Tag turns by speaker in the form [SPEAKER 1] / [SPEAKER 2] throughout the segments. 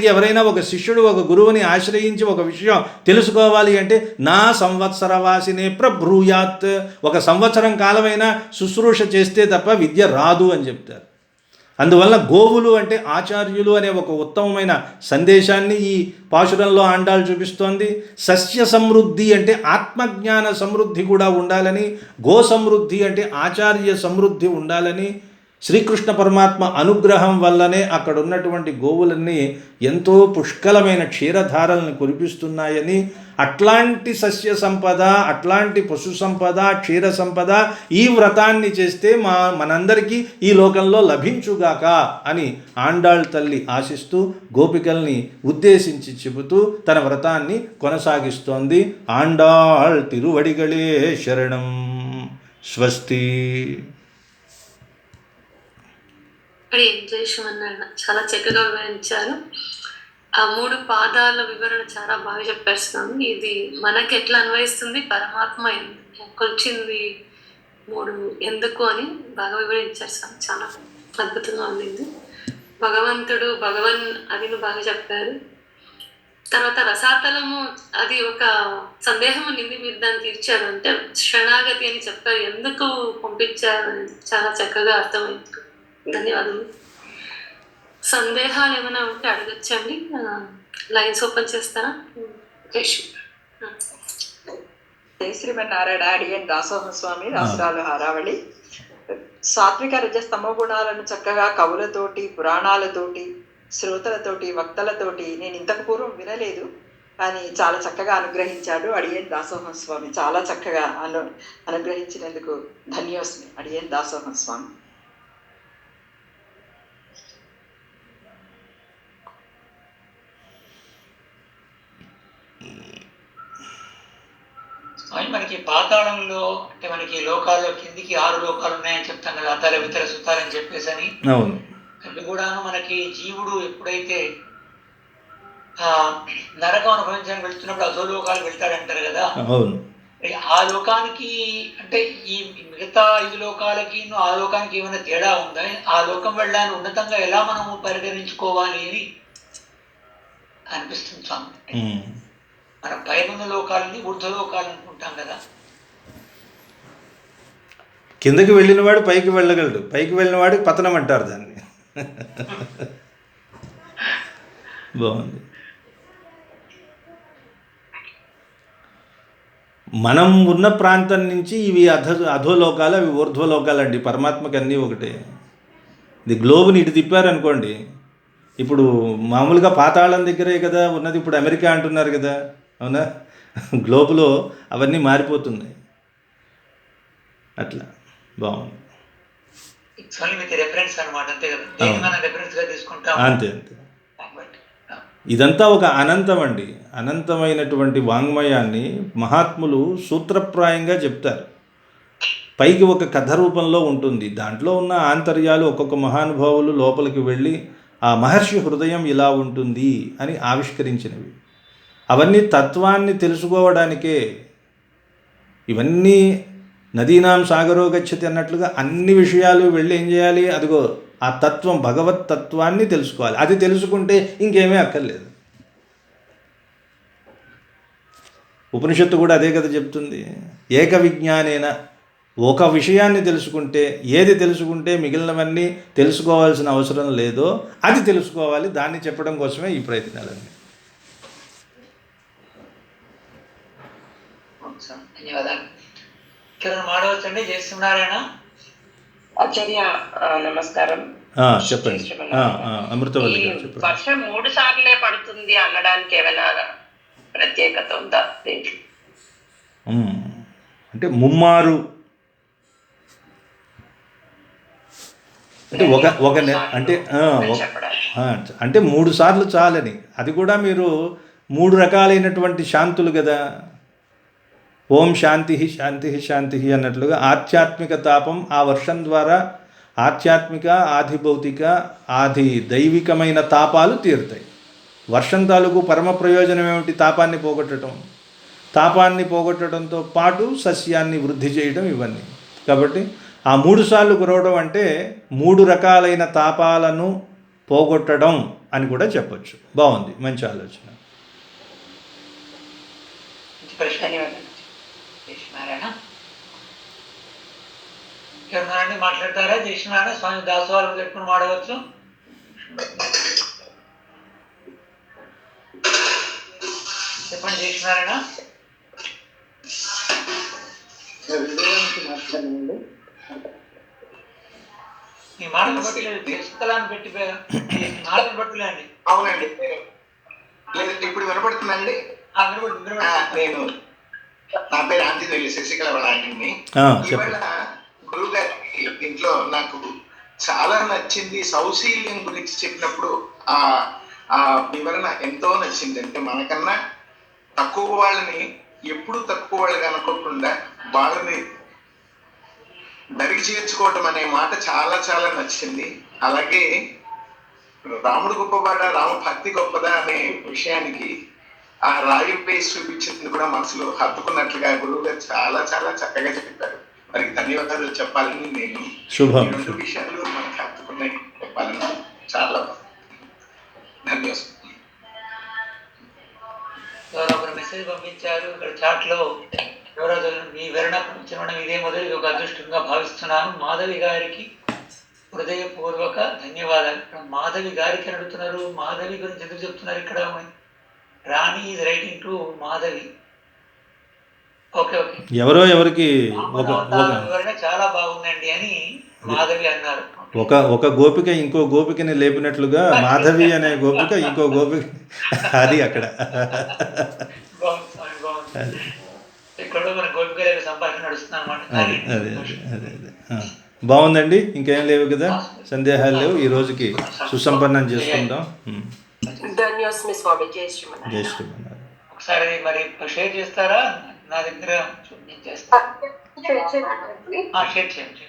[SPEAKER 1] ఎవరైనా ఒక శిష్యుడు ఒక గురువుని ఆశ్రయించి ఒక విషయం తెలుసుకోవాలి అంటే నా సంవత్సర వాసినే ప్రబ్రూయాత్ ఒక సంవత్సరం కాలమైనా శుశ్రూష చేస్తే తప్ప విద్య రాదు అని చెప్తారు. అందువల్ల గోవులు అంటే ఆచార్యులు అనే ఒక ఉత్తమమైన సందేశాన్ని ఈ పాశురంలో ఆండాలు చూపిస్తోంది. సస్య సమృద్ధి అంటే ఆత్మజ్ఞాన సమృద్ధి కూడా ఉండాలని గో సమృద్ధి అంటే ఆచార్య సమృద్ధి ఉండాలని శ్రీకృష్ణ పరమాత్మ అనుగ్రహం వల్లనే అక్కడ ఉన్నటువంటి గోవులన్నీ ఎంతో పుష్కలమైన క్షీరధారలను కురిపిస్తున్నాయని అట్లాంటి సస్య సంపద అట్లాంటి పశు సంపద క్షీర సంపద ఈ వ్రతాన్ని చేస్తే మా మనందరికీ ఈ లోకంలో లభించుగాక అని ఆండాళ్ తల్లి ఆశిస్తూ గోపికల్ని ఉద్దేశించి చెబుతూ తన వ్రతాన్ని కొనసాగిస్తోంది. ఆండాళ్ తిరువడిగళే శరణం. స్వస్తి.
[SPEAKER 2] ఏం చేసామన్నాడు చాలా చక్కగా వివరించారు. ఆ మూడు పాదాల వివరణ చాలా బాగా చెప్పారు స్వామి ఇది మనకి ఎట్లా అన్వయిస్తుంది? పరమాత్మ కొలిచింది మూడు ఎందుకు అని బాగా వివరించారు స్వామి చాలా అద్భుతంగా ఉండింది. భగవంతుడు భగవన్ అదిను బాగా చెప్పారు. తర్వాత రసాతలము అది ఒక సందేహం నింది మీరు దాన్ని తీర్చారు. అంటే శరణాగతి అని చెప్పారు. ఎందుకు పంపించారు? అని చాలా చక్కగా అర్థమైంది. ధన్యవాదాలు సందేహాలు ఏమైనా ఉంటే అడగచ్చండి. లైన్స్ ఓపెన్ చేస్తారా?
[SPEAKER 3] శ్రీమన్నారాయణ అడిగన్ దాసోహ స్వామి రాసురాలు హారావళి. సాత్విక రజస్తమ గుణాలను చక్కగా కవులతోటి పురాణాలతోటి శ్రోతలతోటి వక్తలతోటి నేను ఇంతకు పూర్వం వినలేదు. కానీ చాలా చక్కగా అనుగ్రహించాడు అడియన్ దాసోహం స్వామి చాలా చక్కగా అను అనుగ్రహించినందుకు ధన్యోస్మి అడియన్ దాసోహం స్వామి
[SPEAKER 4] మనకి పాతాళంలో అంటే మనకి లోకాల్లో కిందికి ఆరు లోకాలు ఉన్నాయని చెప్తాం కదా అతల వితర సుతారని చెప్పేసి అని అవి కూడాను మనకి జీవుడు ఎప్పుడైతే ఆ నరకం అనుభవించడానికి వెళ్తున్నప్పుడు అదో లోకాలు వెళ్తాడంటారు కదా. ఆ లోకానికి అంటే ఈ మిగతా ఐదు లోకాలకి ఆ లోకానికి ఏమైనా తేడా ఉందా? ఆ లోకం వెళ్ళాలని ఉన్నతంగా ఎలా మనము పరిగణించుకోవాలి అని అనిపిస్తుంది స్వామి. మనం పైన లోకాలని ఊర్ధ్వ అనుకుంటాం కదా.
[SPEAKER 1] కిందకి వెళ్ళినవాడు పైకి వెళ్ళగలడు. పైకి వెళ్ళినవాడికి పతనం అంటారు దాన్ని. బాగుంది. మనం ఉన్న ప్రాంతం నుంచి ఇవి అధ అధోలోకాలు అవి ఊర్ధ్వలోకాలు అండి. పరమాత్మకి అన్నీ ఒకటే. ఇది గ్లోబ్ని ఇటు తిప్పారనుకోండి ఇప్పుడు మామూలుగా పాతాళం దగ్గరే కదా ఉన్నది ఇప్పుడు అమెరికా అంటున్నారు కదా. అవునా? గ్లోబులో అవన్నీ మారిపోతున్నాయి. అట్లా. బాగుంది.
[SPEAKER 4] అంతే
[SPEAKER 1] అంతే ఇదంతా ఒక అనంతం అండి. అనంతమైనటువంటి వాంగ్మయాన్ని మహాత్ములు సూత్రప్రాయంగా చెప్తారు. పైకి ఒక కథ రూపంలో ఉంటుంది. దాంట్లో ఉన్న ఆంతర్యాలు ఒక్కొక్క మహానుభావులు లోపలికి వెళ్ళి ఆ మహర్షి హృదయం ఇలా ఉంటుంది అని ఆవిష్కరించినవి. అవన్నీ తత్వాన్ని తెలుసుకోవడానికే ఇవన్నీ నదీనాం సాగరో గచ్చతి అన్నట్లుగా అన్ని విషయాలు వెళ్ళి ఏం చేయాలి? అదిగో ఆ తత్వం భగవత్ తత్వాన్ని తెలుసుకోవాలి. అది తెలుసుకుంటే ఇంకేమీ అక్కర్లేదు. ఉపనిషత్తు కూడా అదే కదా చెప్తుంది. ఏక విజ్ఞానేన ఒక విషయాన్ని తెలుసుకుంటే ఏది తెలుసుకుంటే మిగిలినవన్నీ తెలుసుకోవాల్సిన అవసరం లేదో అది తెలుసుకోవాలి. దాన్ని చెప్పడం కోసమే ఈ ప్రయత్నాలన్నీ.
[SPEAKER 4] స్వామి. ధన్యవాదాలు. ఇక్కడ మాడవచ్చండి జయశ్రీనారాయణ
[SPEAKER 5] ఆచార్య ఆ, నమస్కారం.
[SPEAKER 1] చెప్పండి. ఆ, ఆ, అమృతవల్లి
[SPEAKER 5] ఈ
[SPEAKER 1] గారు చెప్పండి.
[SPEAKER 5] వర్షం మూడు సార్లే పడుతుంది అనడానికి ఏమైనా ప్రత్యేకత ఉందా దీంట్లో.
[SPEAKER 1] అంటే ముమ్మారు. అంటే ఒక ఒక అంటే అంటే మూడు సార్లు చాలని. అది కూడా మీరు మూడు రకాలైనటువంటి శాంతులు కదా. ఓం శాంతి శాంతి శాంతి అన్నట్లుగా ఆధ్యాత్మిక తాపం ఆ వర్షం ద్వారా ఆధ్యాత్మిక ఆధిభౌతిక ఆది దైవికమైన తాపాలు తీరుతాయి. వర్షం తాలూకు పరమ ప్రయోజనం ఏమిటి? తాపాన్ని పోగొట్టడం. తాపాన్ని పోగొట్టడంతో పాటు సస్యాన్ని వృద్ధి చేయడం ఇవన్నీ. కాబట్టి ఆ మూడు సార్లు కురవడం అంటే మూడు రకాలైన తాపాలను పోగొట్టడం అని కూడా చెప్పొచ్చు. బాగుంది. మంచి ఆలోచన.
[SPEAKER 4] జయశ్రీనారాయణ ఎవరినారాయణ మాట్లాడతారా? జయశ్రీనారాయణ స్వామి దాసవాళ్ళు పెట్టుకుని మాడవచ్చు. చెప్పండి జయశ్రీనారాయణ ఈ మాటలు బట్టి తెలుసుకోవాలని పెట్టి మాటలు బట్టులేండి
[SPEAKER 6] అవునండి. ఇప్పుడు వినపడుతుందండి నేను నా పేరు ఆంజనేయులు శశికళ నాయకుడిని
[SPEAKER 1] ఆ,
[SPEAKER 6] ఇవాళ గురువు గారి ఇంట్లో నాకు చాలా నచ్చింది సౌశీల్యం గురించి చెప్పినప్పుడు ఆ ఆ వివరణ ఎంతో నచ్చింది. అంటే మనకన్నా తక్కువ వాళ్ళని ఎప్పుడు తక్కువ వాళ్ళని అనుకోకుండా వాళ్ళని దరికి చేర్చుకోవటం అనే మాట చాలా చాలా నచ్చింది. అలాగే రాముడు గొప్పవాడా రామ భక్తి గొప్పదా అనే విషయానికి ఆ రాయి వేసి చూపించింది కూడా మనసులో హత్తుకున్నట్లుగా గురువు గారు చాలా చాలా చక్కగా చెప్పారు. వారికి ధన్యవాదాలు చెప్పాలని నేను
[SPEAKER 1] శుభం.
[SPEAKER 6] రెండు విషయాలు మనకు హత్తుకున్నాయి చెప్పాలని చాలా ధన్యవాదాలు.
[SPEAKER 4] ఎవరో ఒకరు మెసేజ్ పంపించారు. ఇక్కడ చాట్లో ఎవరో మీ వివరణ పంపించడం ఇదే మొదలు ఒక అదృష్టంగా భావిస్తున్నాను. మాధవి గారికి హృదయపూర్వక ధన్యవాదాలు. ఇక్కడ మాధవి గారికి అడుగుతున్నారు. మాధవి గురించి ఎందుకు చెప్తున్నారు ఇక్కడ Rani is writing to Madhavi. Okay okay
[SPEAKER 1] ఎవరో ఎవరికి ఒక
[SPEAKER 4] వివరణ చాలా బాగుందండి అని మాధవి అన్నారు.
[SPEAKER 1] ఒక ఒక గోపిక ఇంకో గోపికని లేపినట్లుగా మాధవి అనే గోపిక ఇంకో గోపిక అది అక్కడ.
[SPEAKER 4] ఇక్కడ మన గోపిక సంభాషణ నడుస్తుంది.
[SPEAKER 1] బాగుందండి ఇంకేం లేవు కదా? సందేహాలు లేవు. ఈ రోజుకి సుసంపన్నం చేసుకుందాం.
[SPEAKER 5] ధన్యోస్మి స్వామి జయ శ్రీమన్నారాయణ
[SPEAKER 1] జై శ్రీమన్నారాయణ
[SPEAKER 4] ఒకసారి మరి షేర్ చేస్తారా? నా దగ్గర షేర్ చేయండి.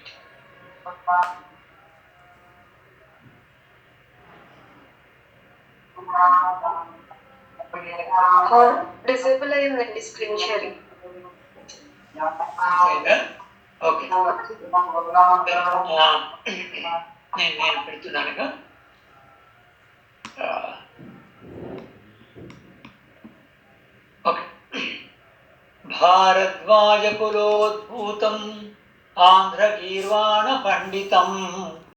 [SPEAKER 2] డిసేబుల్ అయిందండి స్క్రీన్ షేరింగ్?
[SPEAKER 4] ఓకే. నేను పెడుతున్నానుగా. भारद्वाजपुरोद्भूतम् आन्ध्रगीर्वाणपण्डितम्।